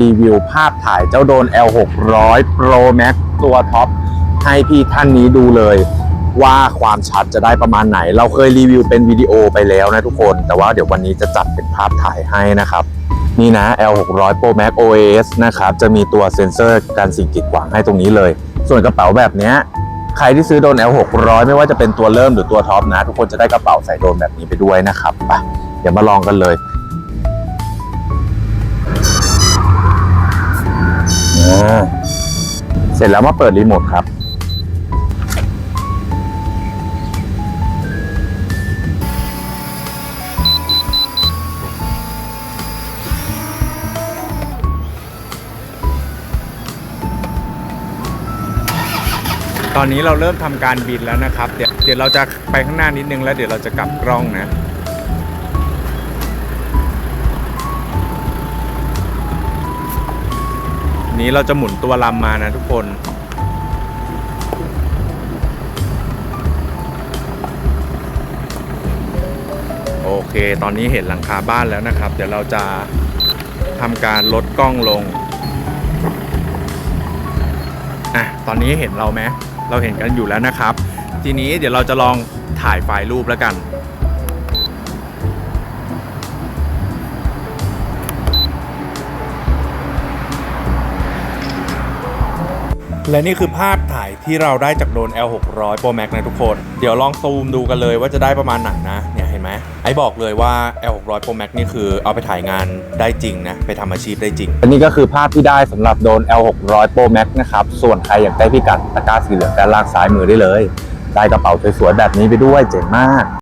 รีวิวภาพถ่ายเจ้าโดน L600 Pro Max ตัวท็อปให้พี่ท่านนี้ดูเลยว่าความชัดจะได้ประมาณไหน เราเคยรีวิวเป็นวิดีโอไปแล้วนะทุกคน แต่ว่าเดี๋ยววันนี้จะจัดเป็นภาพถ่ายให้นะครับ นี่นะ L600 Pro Max OAS นะครับ จะมีตัวเซ็นเซอร์การสิ่งกีดขวางให้ตรงนี้เลย ส่วนกระเป๋าแบบนี้ใครที่ซื้อโดน L600 ไม่ว่าจะเป็นตัวเริ่มหรือตัวท็อปนะ ทุกคนจะได้กระเป๋าใส่โดนแบบนี้ไปด้วยนะครับไปเดี๋ยวมาลองกันเลย สร็จแล้วมาเปิดรีโมทครับ ตอนนี้เราเริ่มทำการบินแล้วนะครับ เดี๋ยวเดี๋ยวเราจะไปข้างหน้านิดนึงแล้วเดี๋ยวเราจะกลับกล้องนะ นี้เราจะหมุนตัวลำมานะทุกคน โอเค ตอนนี้เห็นหลังคาบ้านแล้วนะครับ เดี๋ยวเราจะทำการลดกล้องลง อะ ตอนนี้เห็นเราไหมเราเห็นกันอยู่แล้วนะครับ ทีนี้เดี๋ยวเราจะลองถ่ายไฟล์รูปแล้วกัน และนี่คือภาพถ่ายที่เราได้จากโดรน L600 Pro Max นะทุกคน เดี๋ยวลองซูมดูกันเลยว่าจะได้ประมาณไหนนะ เนี่ยเห็นไหมไอ้บอกเลยว่า L600 Pro Max นี่คือเอาไปถ่ายงานได้จริงนะ ไปทำอาชีพได้จริง อันนี้ก็คือภาพที่ได้สำหรับโดรน L600 Pro Max นะครับ ส่วนใครอยากได้พิกัดตะกร้าสีเหลืองด้านล่างซ้ายมือได้เลย ได้กระเป๋าสวยๆแบบนี้ไปด้วยเจ๋งมาก